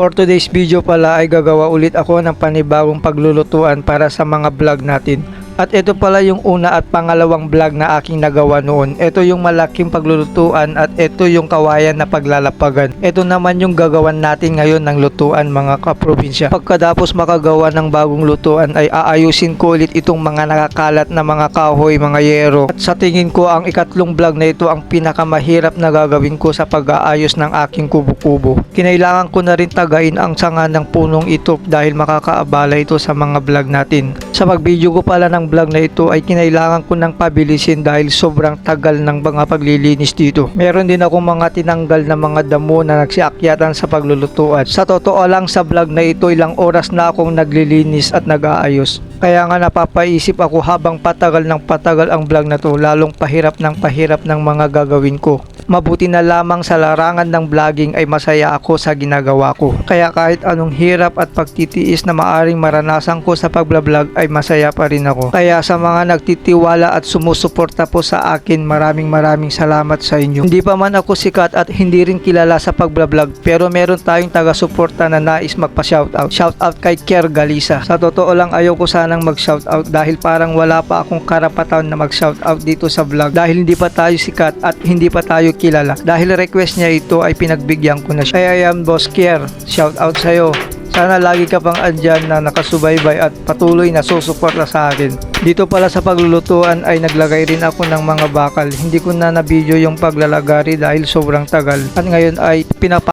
For today's video pala ay gagawa ulit ako ng panibagong paglulutuan para sa mga vlog natin. At ito pala yung una at pangalawang vlog na aking nagawa noon. Ito yung malaking paglulutuan at ito yung kawayan na paglalapagan. Ito naman yung gagawan natin ngayon ng lutuan mga kaprobinsya. Pagkatapos makagawa ng bagong lutuan ay aayusin ko ulit itong mga nakakalat na mga kahoy, mga yero. At sa tingin ko ang ikatlong vlog na ito ang pinakamahirap na gagawin ko sa pag-aayos ng aking kubo-kubo. Kinailangan ko na rin tagain ang sanga ng punong ito dahil makakaabala ito sa mga vlog natin. Sa pag-video ko pala ng vlog na ito ay kinailangan ko ng pabilisin dahil sobrang tagal ng mga paglilinis dito. Meron din ako mga tinanggal na mga damo na nagsiakyatan sa paglulutuan. Sa totoo lang sa vlog na ito ilang oras na akong naglilinis at nag-aayos. Kaya nga napapaisip ako habang patagal ng patagal ang vlog na to lalong pahirap ng pahirap ng mga gagawin ko. Mabuti na lamang sa larangan ng vlogging ay masaya ako sa ginagawa ko. Kaya kahit anong hirap at pagtitiis na maaring maranasan ko sa pagbablog ay masaya pa rin ako. Kaya sa mga nagtitiwala at sumusuporta po sa akin maraming maraming salamat sa inyo. Hindi pa man ako sikat at hindi rin kilala sa pagbablog pero meron tayong taga-suporta na nais magpa-shoutout. Shoutout kay Kier Galisa. Sa totoo lang ayaw ko sanang mag-shoutout dahil parang wala pa akong karapatan na mag-shoutout dito sa vlog dahil hindi pa tayo sikat at hindi pa tayo kilala. Dahil request niya ito ay pinagbigyan ko na siya. Kaya yan Boss Kier, shoutout sa'yo. Sana lagi ka pang andyan na nakasubaybay at patuloy na susuporta sa akin. Dito pala sa paglulutuan ay naglagay rin ako ng mga bakal. Hindi ko na na-video yung paglalagari dahil sobrang tagal. At ngayon ay pinapa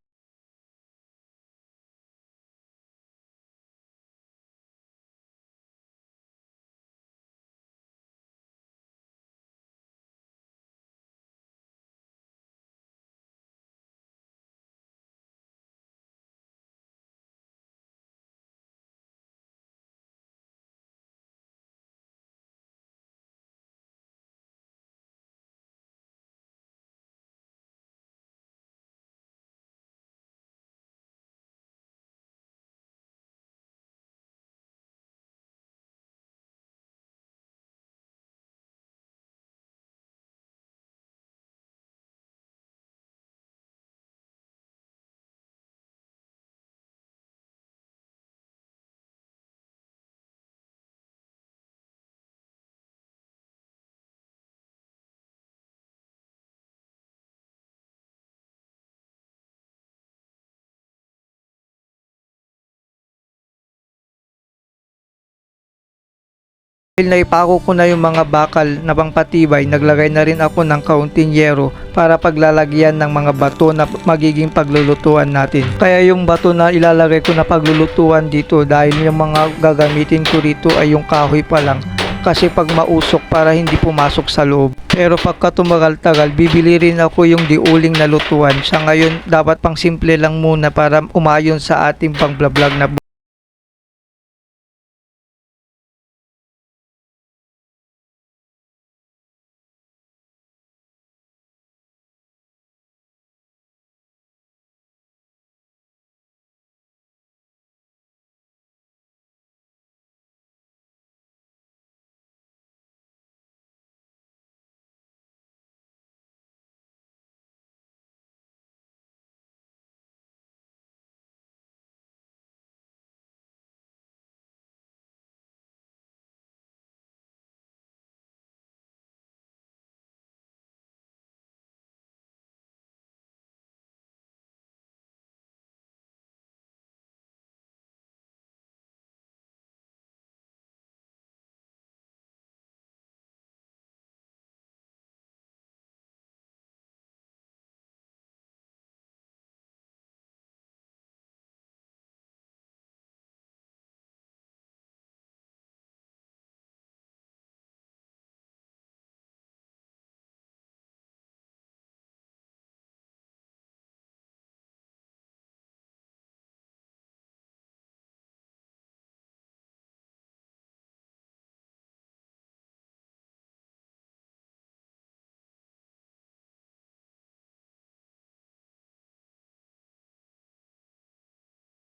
Dahil naipako ko na yung mga bakal na pangpatibay, naglagay na rin ako ng kaunting yero para paglalagyan ng mga bato na magiging paglulutuan natin. Kaya yung bato na ilalagay ko na paglulutuan dito dahil yung mga gagamitin ko rito ay yung kahoy pa lang kasi pag mausok para hindi pumasok sa loob. Pero pagka tumagal-tagal, bibili rin ako yung diuling na lutuan. Sa ngayon, dapat pang simple lang muna para umayon sa ating pang vlog na